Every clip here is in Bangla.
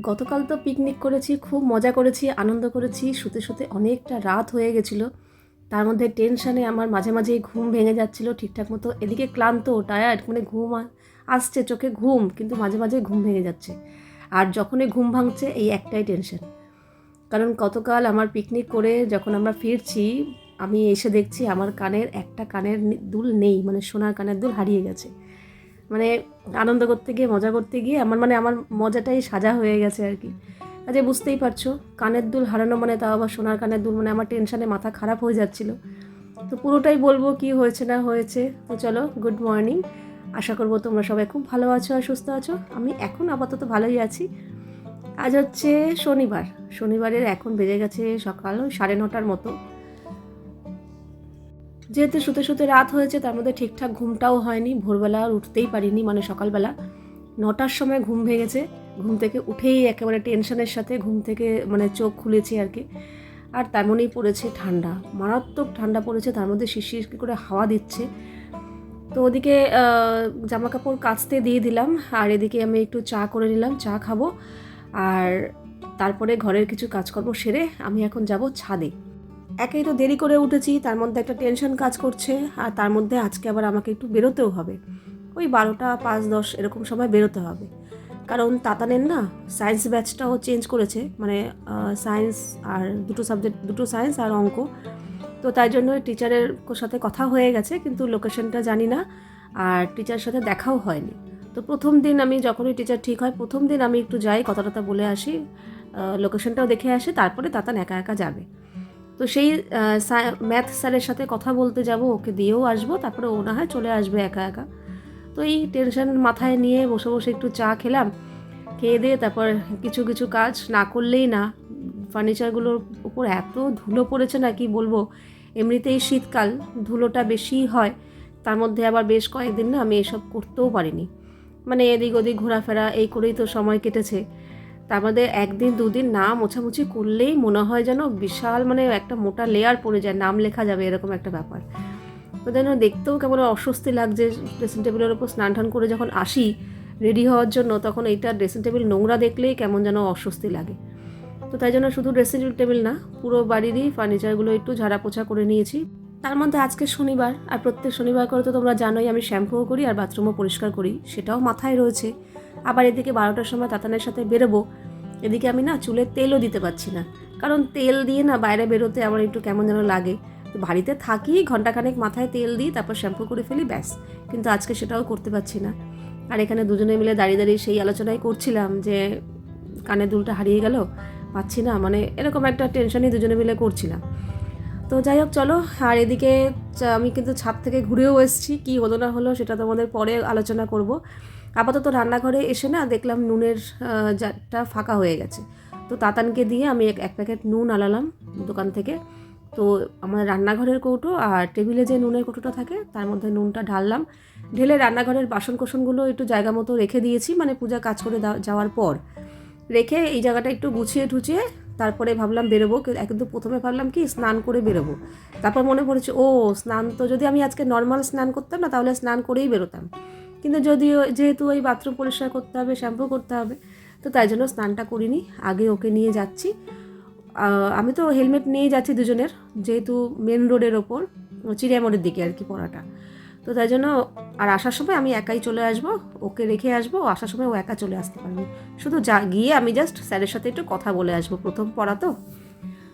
গতকাল তো পিকনিক করেছি, খুব মজা করেছি, আনন্দ করেছি, শুতে শুতে অনেকটা রাত হয়ে গেছিল। তার মধ্যে টেনশানে আমার মাঝে মাঝেই ঘুম ভেঙে যাচ্ছিল ঠিকঠাক মতো। এদিকে ক্লান্ত টায়ার্ড মানে ঘুম আসছে, চোখে ঘুম, কিন্তু মাঝে মাঝে ঘুম ভেঙে যাচ্ছে। আর যখনই ঘুম ভাঙছে, এই একটাই টেনশন কারণ গতকাল আমার পিকনিক করে যখন আমরা ফিরছি, আমি এসে দেখছি আমার কানের, একটা কানের দুল নেই মানে সোনার কানের দুল হারিয়ে গেছে। মানে আনন্দ করতে গিয়ে, মজা করতে গিয়ে আমার মানে আমার মজাটাই সাজা হয়ে গেছে আর কি। কাজে বুঝতেই পারছ, কানের দুল হারানো মানে তাও আবার সোনার কানের দুল মানে আমার টেনশানে মাথা খারাপ হয়ে যাচ্ছিল। তো পুরোটাই বলব কি হয়েছে না হয়েছে, তো চলো গুড মর্নিং আশা করব তোমরা সবাই খুব ভালো আছো আর সুস্থ আছো। আমি এখন আপাতত ভালোই আছি। আজ হচ্ছে শনিবার, শনিবারের এখন বেজে গেছে সকাল সাড়ে নটার মতো। যেহেতু শুতে শুতে রাত হয়েছে, তার মধ্যে ঠিকঠাক ঘুমটাও হয়নি। ভোরবেলা আর উঠতেই পারিনি মানে সকালবেলা। নটার সময় ঘুম ভেঙেছে। ঘুম থেকে উঠেই একেবারে টেনশনের সাথে ঘুম থেকে মানে চোখ খুলেছি আর কি। আর তেমনই পড়েছে ঠান্ডা। মারাত্মক ঠান্ডা পড়েছে, তার মধ্যে শিশির করে হাওয়া দিচ্ছে। তো ওদিকে জামা কাপড় কাচতে দিয়ে দিলাম, আর এদিকে আমি একটু চা করে নিলাম, চা খাব। আর তারপরে ঘরের কিছু কাজকর্ম সেরে আমি এখন যাব ছাদে। একেই তো দেরি করে উঠেছি, তার মধ্যে একটা টেনশন কাজ করছে, আর তার মধ্যে আজকে আবার আমাকে একটু বেরোতেও হবে। ওই বারোটা পাঁচ দশ এরকম সময় বেরোতে হবে। কারণ তাতানের না সায়েন্স ব্যাচটাও চেঞ্জ করেছে মানে সায়েন্স আর দুটো সাবজেক্ট দুটো সায়েন্স আর অঙ্ক। তো তাই জন্য টিচারের সাথে কথা হয়ে গেছে, কিন্তু লোকেশনটা জানি না, আর টিচারের সাথে দেখাও হয়নি। তো প্রথম দিন আমি যখনই টিচার ঠিক হয়, প্রথম দিন আমি একটু যাই কথা টথা বলে আসি লোকেশনটাও দেখে আসি, তারপরে তাতান একা একা যাবে। তো সেই ম্যাথ স্যারের সাথে কথা বলতে যাব, ওকে দিয়েও আসব, তারপরে ও না হয় চলে আসবে একা একা। তো এই টেনশন মাথায় নিয়ে বসে বসে একটু চা খেলাম, খেয়ে দিয়ে তারপর কিছু কিছু কাজ না করলেই না। ফার্নিচারগুলোর উপর এত ধুলো পড়েছে না কি বলব? এমনিতেই শীতকাল, ধুলোটা বেশি হয়, তার মধ্যে আবার বেশ কয়েকদিন না আমি এসব করতেও পারিনি। মানে এদিক ওদিক ঘোরাফেরা এই করেই তো সময় কেটেছে। তার মধ্যে একদিন, দুদিন না মোছামুছি করলেই মনে হয় যেন বিশাল মানে একটা মোটা লেয়ার পড়ে যায়, নাম লেখা যাবে এরকম একটা ব্যাপার। তো যেন দেখতেও কেমন অস্বস্তি লাগছে ড্রেসিং টেবিলের ওপর স্নান টান করে যখন আসি রেডি হওয়ার জন্য, তখন এইটা ড্রেসিং টেবিল নোংরা দেখলেই কেমন যেন অস্বস্তি লাগে। তো তাই জন্য শুধু ড্রেসিং টেবিল না, পুরো বাড়িরই ফার্নিচারগুলো একটু ঝাড়া পোছা করে নিয়েছি। তার মধ্যে আজকে শনিবার, আর প্রত্যেক শনিবার করে তো তোমরা জানোই আমি শ্যাম্পুও করি আর বাথরুমও পরিষ্কার করি, সেটাও মাথায় রয়েছে। আবার এদিকে বারোটার সময় তাতানের সাথে বেরোবো এদিকে আমি না চুলে তেলও দিতে পারছি না। কারণ তেল দিয়ে না বাইরে বেরোতে আমার একটু কেমন যেন লাগে। তো বাড়িতে থাকি ঘন্টাখানেক মাথায় তেল দিই, তারপর শ্যাম্পু করে ফেলি, ব্যাস। কিন্তু আজকে সেটাও করতে পারছি না। আর এখানে দুজনে মিলে দাঁড়িয়ে দাঁড়িয়ে সেই আলোচনাই করছিলাম যে কানের দুলটা হারিয়ে গেল পাচ্ছি না মানে এরকম একটা টেনশনই দুজনে মিলে করছিলাম। তো যাই হোক, চলো, আর এদিকে আমি কিন্তু ছাদ থেকে ঘুরেও এসেছি, কী হলো না হলো সেটা তোমাদের পরে আলোচনা করব। আপাতত রান্নাঘরে এসে না দেখলাম নুনের জারটা ফাঁকা হয়ে গেছে। তো তাতানকে দিয়ে আমি এক প্যাকেট নুন আলালাম দোকান থেকে। তো আমার রান্নাঘরের কৌটো আর টেবিলে যে নুনের কৌটোটা থাকে, তার মধ্যে নুনটা ঢাললাম। ঢেলে রান্নাঘরের বাসন কোসনগুলো একটু জায়গা মতো রেখে দিয়েছি মানে পূজা কাজ করে যাওয়ার পর। রেখে এই জায়গাটা একটু গুছিয়ে টুচিয়ে তারপরে ভাবলাম বেরোবো। কিন্তু প্রথমে ভাবলাম কি স্নান করে বেরোবো। তারপর মনে পড়েছে, ও স্নান তো যদি আমি আজকে নর্মাল স্নান করতাম না, তাহলে স্নান করেই বেরোতাম। কিন্তু যদিও যেহেতু ওই বাথরুম পরিষ্কার করতে হবে শ্যাম্পু করতে হবে, তো তাই জন্য স্নানটা করিনি। আগে ওকে নিয়ে যাচ্ছি। আমি তো হেলমেট নিয়ে যাচ্ছি দুজনের, যেহেতু মেন রোডের ওপর, চিড়িয়ামোড়ের দিকে আর কি পড়াটা। তো তাই জন্য আর আসার সময় আমি একাই চলে আসব, ওকে রেখে আসব, ও আসার সময় ও একা চলে আসতে পারবে। শুধু যা, গিয়ে আমি জাস্ট স্যারের সাথে একটু কথা বলে আসব, প্রথম পড়া তো।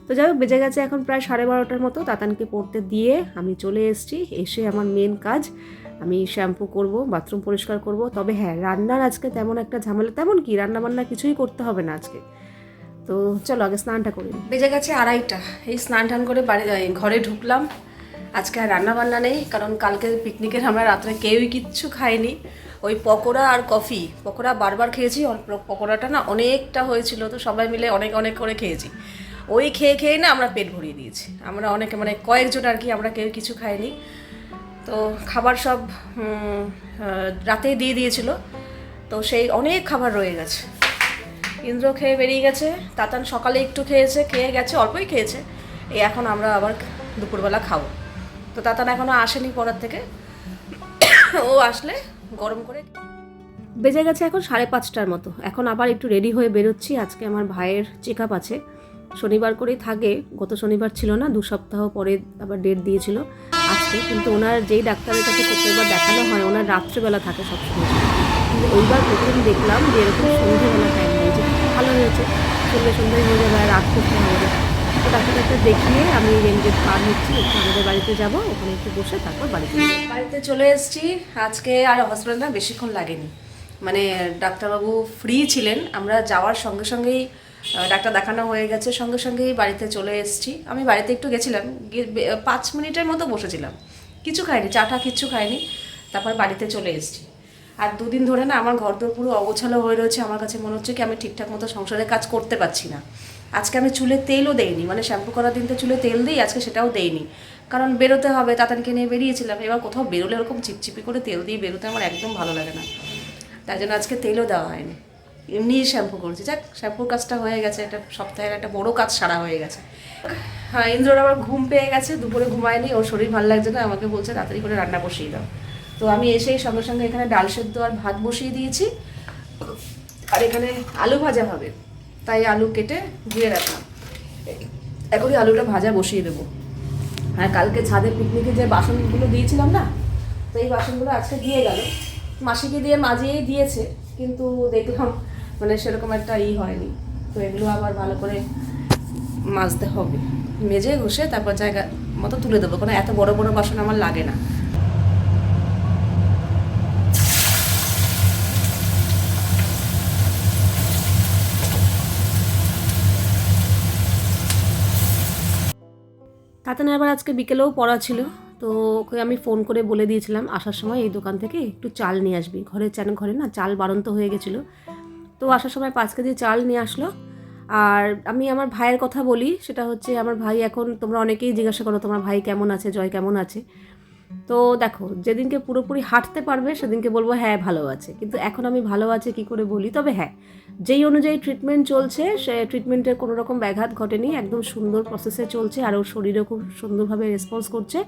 তো যাই হোক, বেজে গেছে এখন প্রায় সাড়ে বারোটার মতো। তাতানকে পড়তে দিয়ে আমি চলে এসেছি, এসে আমার মেন কাজ। আমি শ্যাম্পু করব, বাথরুম পরিষ্কার করব। তবে হ্যাঁ রান্নার আজকে তেমন একটা ঝামেলা, তেমন কি রান্না বান্না কিছুই করতে হবে না আজকে। তো চলো আগে স্নানটা করি। বেজে গেছে আড়াইটা। এই স্নান টান করে বাড়ি ঘরে ঢুকলাম। আজকে আর রান্না বান্না নেই, কারণ কালকে পিকনিকের আমরা রাত্রে কেউই কিচ্ছু খাইনি। ওই পকোড়া আর কফি, পকোড়া বারবার খেয়েছি পকোড়াটা না অনেকটা হয়েছিল, তো সবাই মিলে অনেক অনেক করে খেয়েছি। ওই খেয়ে খেয়ে না আমরা পেট ভরিয়ে দিয়েছি। আমরা অনেকে মানে কয়েকজন আর কি আমরা কেউ কিছু খাইনি। তো খাবার সব রাতেই দিয়ে দিয়েছিল। তো সেই অনেক খাবার রয়ে গেছে। ইন্দ্র খেয়ে বেরিয়ে গেছে, তাতান সকালে একটু খেয়েছে, খেয়ে গেছে, অল্পই খেয়েছে। এই এখন আমরা আবার দুপুরবেলা খাব। তো তাতান এখনও আসেনি পড়ার থেকে। ও আসলে গরম করে বেজে গেছে এখন সাড়ে পাঁচটার মতো। এখন আবার একটু রেডি হয়ে বেরোচ্ছি। আজকে আমার ভাইয়ের চেক আপ আছে। শনিবার করেই থাকে, গত শনিবার ছিল না, দু সপ্তাহ পরে আবার ডেট দিয়েছিল। আজকে কিন্তু ওনার যেই ডাক্তারের কাছে প্রত্যেকবার দেখানো হয়, ওনার রাত্রেবেলা থাকে সবসময়। কিন্তু ওইবার প্রথম দেখলাম যে এরকম সন্ধ্যেবেলা টাইম হয়েছে ভালো হয়েছে সন্ধ্যে সন্ধ্যায় হয়ে যাবে, আর রাত করতে হবে। তো ডাক্তারটা দেখিয়ে আমি রেলগেট পার হচ্ছি একটু আমাদের বাড়িতে যাব, ওখানে একটু বসে তারপর বাড়িতে বাড়িতে চলে এসেছি। আজকে আর হসপিটাল বেশিক্ষণ লাগেনি। মানে ডাক্তারবাবু ফ্রি ছিলেন, আমরা যাওয়ার সঙ্গে সঙ্গেই ডাক্তার দেখানো হয়ে গেছে। সঙ্গে সঙ্গেই বাড়িতে চলে এসেছি। আমি বাড়িতে একটু গেছিলাম পাঁচ মিনিটের মতো বসেছিলাম। কিছু খাইনি চাটা কিচ্ছু খাইনি। তারপর বাড়িতে চলে এসেছি। আর দুদিন ধরে না আমার ঘর পুরো অগোছালো হয়ে রয়েছে। আমার কাছে মনে হচ্ছে কি আমি ঠিকঠাক মতো সংসারের কাজ করতে পারছি না। আজকে আমি চুলে তেলও দেইনি মানে শ্যাম্পু করার দিন তো চুলে তেল দিই, আজকে সেটাও দেইনি। কারণ বেরোতে হবে, তাতানকে নিয়ে বেরিয়েছিলাম। এবার কোথাও বেরোলে ওরকম চিপচিপি করে তেল দিয়ে বেরোতে আমার একদম ভালো লাগে না। তাই জন্য আজকে তেলও দেওয়া হয়নি। এমনিই শ্যাম্পু করছি। যাক, শ্যাম্পুর কাজটা হয়ে গেছে, একটা সপ্তাহের একটা বড় কাজ সারা হয়ে গেছে। হ্যাঁ ইন্দ্রর আবার ঘুম পেয়ে গেছে, দুপুরে ঘুমায়নি, ওর শরীর ভালো লাগছে না, আমাকে বলছে তাড়াতাড়ি করে রান্না বসিয়ে দাও। তো আমি এসেই সঙ্গে সঙ্গে এখানে ডাল সেদ্ধ আর ভাত বসিয়ে দিয়েছি। আর এখানে আলু ভাজা হবে, তাই আলু কেটে ধুয়ে রাখলাম। এখনই আলুটা ভাজা বসিয়ে দেবো। হ্যাঁ কালকে ছাদে পিকনিকে যে বাসনগুলো দিয়েছিলাম না, তো এই বাসনগুলো আজকে দিয়ে গেল। মাসিকে দিয়ে মাজিয়েই দিয়েছে, কিন্তু দেখলাম মানে সেরকম একটা ই হয়নি। তো এগুলো আবার ভালো করে মাজতে হবে। মেজে ঘষে তারপর জায়গা মতো তুলে দেবো। কারণ এত বড় বড় বাসন আমার লাগে না। তাতে না আবার আজকে বিকেলেও পড়া ছিল। তো ওকে আমি ফোন করে বলে দিয়েছিলাম, আসার সময় এই দোকান থেকে একটু চাল নিয়ে আসবি। ঘরে চান ঘরে না চাল বাড়ন্ত হয়ে গেছিল। তো আসার সময় পাঁচ কেজি চাল নিয়ে আসলো। আর আমি আমার ভাইয়ের কথা বলি, সেটা হচ্ছে আমার ভাই এখন, তোমরা অনেকেই জিজ্ঞাসা করো তোমার ভাই কেমন আছে, জয় কেমন আছে। তো দেখো, যেদিনকে পুরোপুরি হাঁটতে পারবে, সেদিনকে বলব হ্যাঁ ভালো আছে। কিন্তু এখন আমি ভালো আছে কি করে বলি? তবে হ্যাঁ যেই অনুযায়ী ট্রিটমেন্ট চলছে, সে ট্রিটমেন্টের কোনো রকম ব্যাঘাত ঘটেনি, একদম সুন্দর প্রসেসে চলছে, আর ওর শরীরেও খুব সুন্দরভাবে রেসপন্স করছে।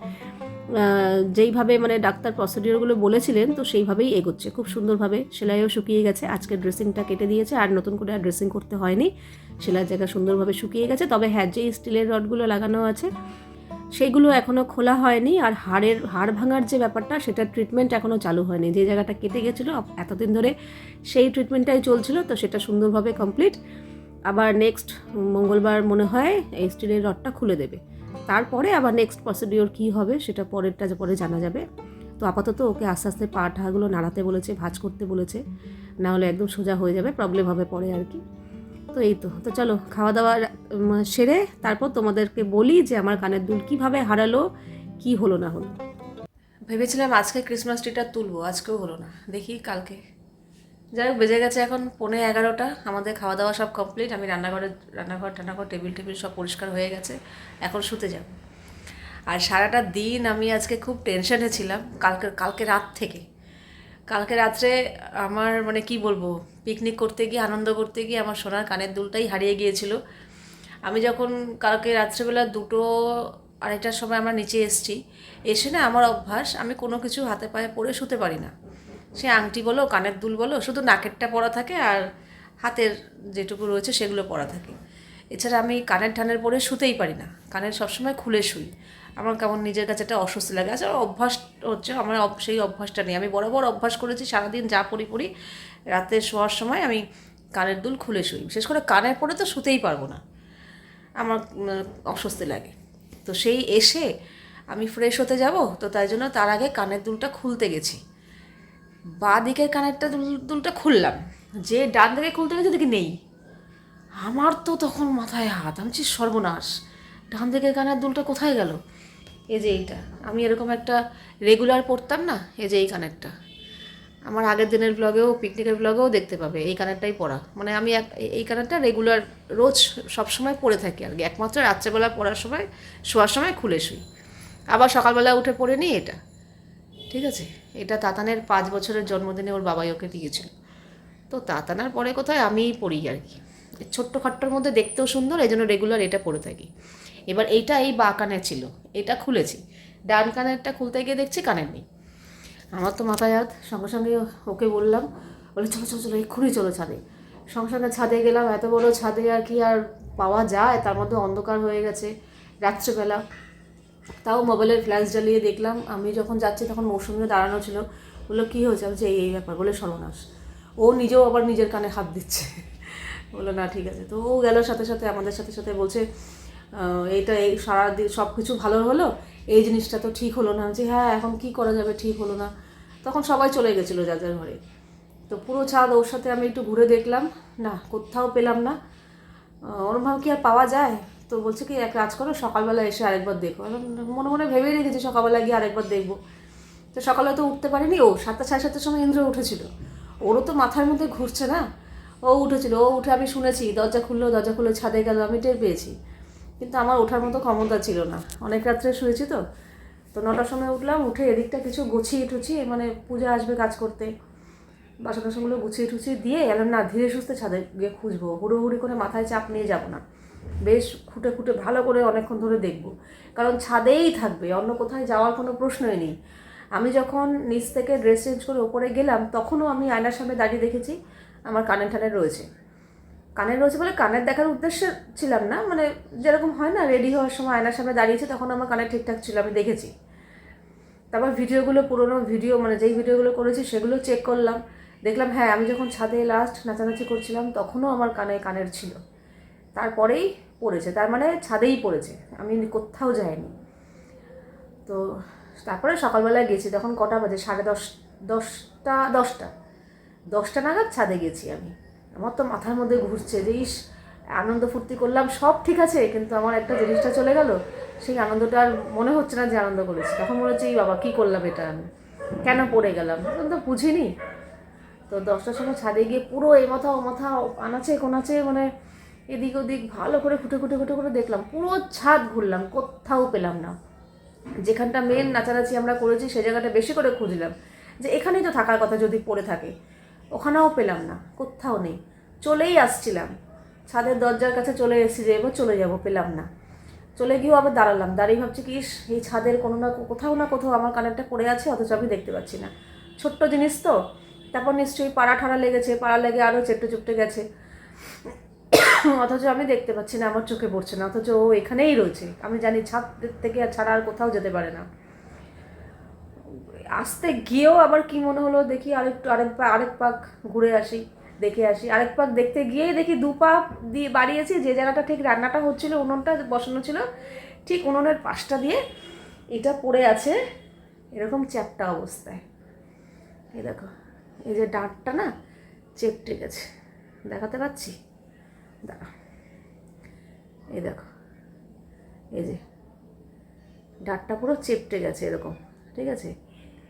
যেইভাবে মানে ডাক্তার প্রসিডিওরগুলো বলেছিলেন, তো সেইভাবেই এগোচ্ছে। খুব সুন্দরভাবে সেলাইও শুকিয়ে গেছে, আজকে ড্রেসিংটা কেটে দিয়েছে, আর নতুন করে আর ড্রেসিং করতে হয়নি। সেলাইয়ের জায়গা সুন্দরভাবে শুকিয়ে গেছে, তবে হ্যাঁ যে স্টিলের রডগুলো লাগানো আছে সেইগুলো এখনও খোলা হয়নি, আর হাড়ের, হাড় ভাঙার যে ব্যাপারটা, সেটার ট্রিটমেন্ট এখনও চালু হয়নি। যে জায়গাটা কেটে গেছিল এতদিন ধরে সেই ট্রিটমেন্টটাই চলছিল, তো সেটা সুন্দরভাবে কমপ্লিট আবার নেক্সট মঙ্গলবার মনে হয়, এই স্টিলের রডটা খুলে দেবে। তারপরে আবার নেক্সট প্রসিডিওর কী হবে সেটা পরেরটা পরে জানা যাবে। তো আপাতত ওকে আস্তে আস্তে পা ঠাগুলো নাড়াতে বলেছে, ভাঁজ করতে বলেছে। না হলে একদম সোজা হয়ে যাবে প্রবলেম হবে পরে আর কি। তো এই তো তো চলো খাওয়া দাওয়া সেরে তারপর তোমাদেরকে বলি যে আমার কানের দুল কীভাবে হারালো, কি হলো না হলো। ভেবেছিলাম আজকে ক্রিসমাস ট্রিটা তুলবো, আজকেও হলো না। দেখি কালকে। যাই হোক, বেজে গেছে এখন পৌনে এগারোটা। আমাদের খাওয়া দাওয়া সব কমপ্লিট আমি রান্নাঘরে, রান্নাঘর টান্নাঘর টেবিল টেবিল সব পরিষ্কার হয়ে গেছে। এখন শুতে যাব। আর সারাটা দিন আমি আজকে খুব টেনশনে ছিলাম, কালকে কালকে রাত থেকে। কালকে রাত্রে আমার মানে কি বলব পিকনিক করতে গিয়ে, আনন্দ করতে গিয়ে আমার সোনার কানের দুলটাই হারিয়ে গিয়েছিল। আমি যখন কালকে রাত্রেবেলা দুটো আড়াইটার সময় আমরা নিচে এসেছি, এসে না আমার অভ্যাস, আমি কোনো কিছু হাতে পায়ে পরে শুতে পারি না। সে আংটি বলো, কানের দুল বলো, শুধু নাকেরটা পরা থাকে আর হাতের যেটুকু রয়েছে সেগুলো পরা থাকে। এছাড়া আমি কানের ঠানের পরে শুতেই পারি না। কানের সবসময় খুলে শুই। আমার কেমন নিজের কাছে একটা অস্বস্তি লাগে। আচ্ছা অভ্যাস হচ্ছে আমার সেই অভ্যাসটা নেই। আমি বরাবর অভ্যাস করেছি, সারাদিন যা পরি পরি রাতে শোয়ার সময় আমি কানের দুল খুলে শুই। বিশেষ করে কানের পরে তো শুতেই পারব না। আমার অস্বস্তি লাগে। তো সেই এসে আমি ফ্রেশ হতে যাব। তো তাই জন্য তার আগে কানের দুলটা খুলতে গেছি। বা দিকের কানেরটা দুল, দুলটা খুললাম। যে ডান দিকে খুলতে গেছে দেখি নেই। আমার তো তখন মাথায় হাত, আমি বলছি সর্বনাশ। ডান দিকের কানের দুলটা কোথায় গেল? এই যে এইটা। আমি এরকম একটা রেগুলার পরতাম না? এই যে এই কানেরটা। আমার আগের দিনের ব্লগেও পিকনিকের ব্লগেও দেখতে পাবে, এই কানেরটাই পরা। মানে আমি এক এই কানেরটা রেগুলার রোজ সবসময় পরে থাকি আর কি। একমাত্র রাত্রেবেলা পরার সময়, শোয়ার সময় খুলে শুই। আবার সকালবেলা উঠে পরে নিই এটা। ঠিক আছে? এটা তাতানের পাঁচ বছরের জন্মদিনে ওর বাবাই ওকে দিয়েছিল। তো তাতানার পরে কোথায় আমিই পড়ি আর কি। ছোট্ট খাট্টোর মধ্যে দেখতেও সুন্দর এই জন্য রেগুলার এটা পরে থাকি। এবার এইটা এই বা কানে ছিল, এটা খুলেছি। ডান কানেরটা খুলতে গিয়ে দেখছি কানের নেই। আমার তো মাথায় হাত, সঙ্গে সঙ্গে ওকে বললাম, বলে, চলো চলো চলো, এক্ষুনি চলো ছাদে। সঙ্গে সঙ্গে ছাদে গেলাম, এত বড় ছাদে আর কি আর পাওয়া যায়, তার মধ্যে অন্ধকার হয়ে গেছে, রাত্রেবেলা। তাও মোবাইলের ফ্ল্যাশ জ্বালিয়ে দেখলাম, আমি যখন যাচ্ছি তখন মৌসুমিও দাঁড়ানো ছিল। বলল, কী হয়েছে? আমি এই এই ব্যাপার। বলে, সর্বনাশ। ও নিজেও আবার নিজের কানে হাত দিচ্ছে। বলল, না, ঠিক আছে। তো ও গেল সাথে সাথে, আমাদের সাথে সাথে বলছে এইটা এই সারাদিন সব কিছু ভালো হলো? এই জিনিসটা তো ঠিক হলো না। যে হ্যাঁ এখন কি করা যাবে? ঠিক হলো না। তখন সবাই চলে গেছিল যার যার ঘরে। তো পুরো ছাদ ওর সাথে আমি একটু ঘুরে দেখলাম। না, কোথাও পেলাম না। ওরমভাবে কি আর পাওয়া যায়? তো বলছে কি, এক কাজ করো, সকালবেলা এসে আরেকবার দেখো। মনে মনে ভেবেই রেখেছি, সকালবেলা গিয়ে আরেকবার দেখব। তো সকালে তো উঠতে পারিনি, ও সাতটা সাড়ে সাতটার সময় ইন্দ্র উঠেছিল। ওরও তো মাথার মধ্যে ঘুরছে না? ও উঠেছিল, ও উঠে আমি শুনেছি, দরজা খুললো, দরজা খুলে ছাদে গেল, আমি টের পেয়েছি। কিন্তু আমার ওঠার মতো ক্ষমতা ছিল না। অনেক রাত্রে শুয়েছি তো। তো নটার সময় উঠলাম, উঠে এদিকটা কিছু গুছিয়ে টুছিয়ে মানে পূজা আসবে কাজ করতে। বাসন টাসনগুলো গুছিয়ে টুছিয়ে দিয়ে এলাম না, ধীরে সুস্থে ছাদে গিয়ে খুঁজবো। হুড়োহুড়ি করে মাথায় চাপ নিয়ে যাব না। বেশ খুঁটে খুঁটে ভালো করে অনেকক্ষণ ধরে দেখব। কারণ ছাদেই থাকবে, অন্য কোথায় যাওয়ার কোনো প্রশ্নই নেই। আমি যখন নিচ থেকে ড্রেস চেঞ্জ করে ওপরে গেলাম, তখনও আমি আয়নার সামনে দাঁড়িয়ে দেখেছি আমার কানের টানে রয়েছে। কানের রয়েছে বলে কানের দেখার উদ্দেশ্যে ছিলাম না মানে যেরকম হয় না রেডি হওয়ার সময় আয়নার সামনে দাঁড়িয়েছে তখন আমার কানে ঠিকঠাক ছিল, আমি দেখেছি। তারপর ভিডিওগুলো, পুরোনো ভিডিও মানে যেই ভিডিওগুলো করেছি, সেগুলো চেক করলাম। দেখলাম হ্যাঁ আমি যখন ছাদে লাস্ট নাচানাচি করছিলাম, তখনও আমার কানে কানের ছিল। তারপরেই পড়েছে। তার মানে ছাদেই পড়েছে। আমি কোথাও যাইনি। তো তারপরে সকালবেলায় গেছি। তখন কটা বাজে? সাড়ে দশ, দশটা দশটা। দশটা নাগাদ ছাদে গেছি আমি। আমার তো মাথার মধ্যে ঘুরছে যে, ইস, আনন্দ ফুর্তি করলাম, সব ঠিক আছে, কিন্তু আমার একটা জিনিসটা চলে গেল। সেই আনন্দটা আর মনে হচ্ছে না যে আনন্দ করেছি। তখন মনে হচ্ছে, এই বাবা, কী করলাম এটা আমি? কেন পড়ে গেলাম? তখন তো বুঝিনি। তো দশটার সময় ছাদে গিয়ে পুরো এই মাথা, ও মাথা আনাচে কোনাচে মানে এদিক ওদিক ভালো করে খুঁটে খুঁটে খুঁটে করে দেখলাম। পুরো ছাদ ঘুরলাম, কোথাও পেলাম না। যেখানটা মেন নাচানাচি আমরা করেছি, সে জায়গাটা বেশি করে খুঁজলাম। যে এখানেই তো থাকার কথা যদি পড়ে থাকে, ওখানেও পেলাম না, কোথাও নেই। চলেই আসছিলাম। ছাদের দরজার কাছে চলে এসেছি যে এবার চলে যাব, পেলাম না। চলে গিয়েও আবার দাঁড়ালাম, দাঁড়িয়ে ভাবছি কি এই ছাদের কোনো না কোথাও না কোথাও আমার কানেরটা পড়ে আছে, অথচ আমি দেখতে পাচ্ছি না। ছোট্ট জিনিস তো তারপর নিশ্চয়ই পাড়া ঠাড়া লেগেছে, পাড়া লেগে আরও চেপটে চুপটে গেছে। অথচ আমি দেখতে পাচ্ছি না, আমার চোখে পড়ছে না, অথচ ও এখানেই রয়েছে। আমি জানি ছাদ থেকে আর ছাড়া আর কোথাও যেতে পারে না। আসতে গিয়েও আবার কি মনে হলো, দেখি আরেকটু, আরেক পা, আরেক পাক ঘুরে আসি, দেখে আসি। আরেক পাক দেখতে গিয়েই দেখি দু পা দিয়ে বাড়িয়েছি, যে জায়গাটা ঠিক রান্নাটা হচ্ছিল, উনুনটা বসানো ছিল, ঠিক উনুনের পাশটা দিয়ে এটা পড়ে আছে, এরকম চ্যাপটা অবস্থায়। এই দেখো। এই যে ডাঁটটা না চেপটে গেছে। দেখাতে পাচ্ছি? দাঁড়া। এই দেখো। এই যে ডাঁটটা পুরো চেপটে গেছে এরকম, ঠিক আছে?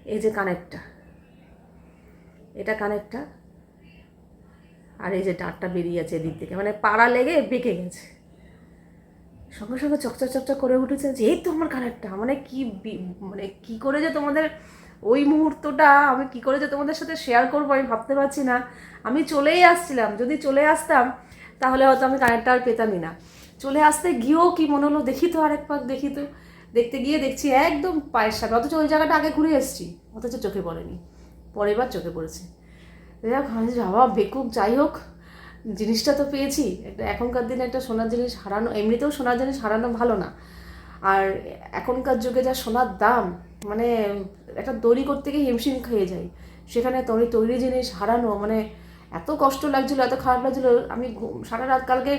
এই যে কানেরটা। এটা কানেরটা। আর এই যে ডাঁটটা বেরিয়ে আছে এদিক থেকে। মানে পাড়া লেগে বেঁকে গেছে। সঙ্গে সঙ্গে চকচক চকচক করে উঠেছে যে, এই তো আমার কানেরটা। মানে কি মানে কি করে যে তোমাদের ওই মুহূর্তটা আমি কি করে যে তোমাদের সাথে শেয়ার করব, আমি ভাবতে পারছি না। আমি চলেই আসছিলাম, যদি চলে আসতাম, তাহলে হয়তো আমি কানেরটা আর পেতামই না। চলে আসতে গিয়েও কি মনে হলো? দেখি তো আরেক পাক দেখি তো। দেখতে গিয়ে দেখছি একদম পায়ের সামনে, অথচ ওই জায়গাটা আগে ঘুরে এসেছি, অথচ চোখে পড়েনি। পরের বার চোখে পড়েছে। যাক বাবা বেকুব, যাই হোক, জিনিসটা তো পেয়েছি। একটা এখনকার দিনে একটা সোনার জিনিস হারানো, এমনিতেও সোনার জিনিস হারানো ভালো না। আর এখনকার যুগে যা সোনার দাম মানে একটা তৈরি করতে গিয়ে হিমশিম খেয়ে যায় সেখানে তৈরি তৈরি জিনিস হারানো মানে এত কষ্ট লাগছিল, এত খারাপ লাগছিল, আমি সারা রাত কালকে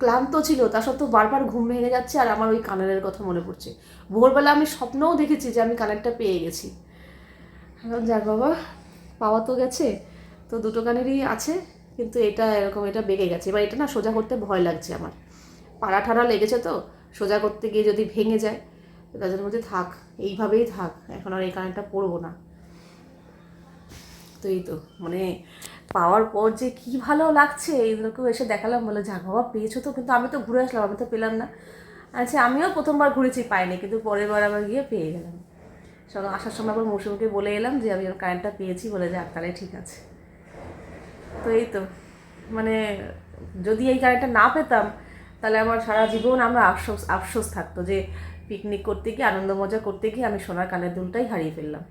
ক্লান্ত ছিল, তা সত্ত্বেও বারবার ঘুম ভেঙে যাচ্ছে আর আমার ওই কানেরের কথা মনে পড়ছে। ভোরবেলা আমি স্বপ্নও দেখেছি যে আমি কানেরটা পেয়ে গেছি। যাক বাবা, পাওয়া তো গেছে, তো দুটো কানেরই আছে, কিন্তু এটা এরকম, এটা বেঁকে গেছে। এবার এটা না সোজা করতে ভয় লাগছে আমার। পাড়া ঠাড়া লেগেছে তো, সোজা করতে গিয়ে যদি ভেঙে যায় তাদের মধ্যে থাক, এইভাবেই থাক, এখন আর এই কানেরটা পরবো না। তো এই তো মানে পাওয়ার পর যে কি ভালো লাগছে এইগুলোকেও এসে দেখালাম বলে যাক বাবা, পেয়েছ তো, কিন্তু আমি তো ঘুরে আসলাম, আমি তো পেলাম না। আচ্ছা আমিও প্রথমবার ঘুরেছি, পাইনি, কিন্তু পরের বার আবার গিয়ে পেয়ে গেলাম। সঙ্গে আসার সময় আবার মৌসুমকে বলে এলাম যে, আমি ওর কারেন্টটা পেয়েছি, বলে, যাক, তাহলে ঠিক আছে। তো এই তো মানে যদি এই কারেন্টটা না পেতাম তাহলে আমার সারা জীবন আমরা আফসোস আফসোস থাকতো যে পিকনিক করতে গিয়ে, আনন্দ মজা করতে গিয়ে আমি সোনার কানের দুলটাই হারিয়ে ফেললাম।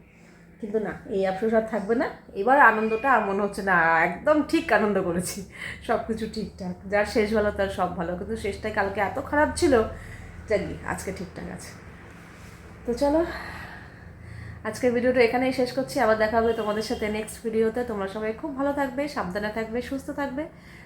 কিন্তু না, এই আফসোস আর থাকবে না। এবার আনন্দটা আর মনে হচ্ছে না, একদম ঠিক আনন্দ করেছি। সব কিছু ঠিকঠাক। যার শেষ ভালো, তার সব ভালো। কিন্তু শেষটাই কালকে এত খারাপ ছিল জানি আজকে ঠিকঠাক আছে। তো চলো, আজকের ভিডিওটা এখানেই শেষ করছি। আবার দেখা হবে তোমাদের সাথে নেক্সট ভিডিওতে তোমরা সবাই খুব ভালো থাকবে, সাবধানে থাকবে, সুস্থ থাকবে।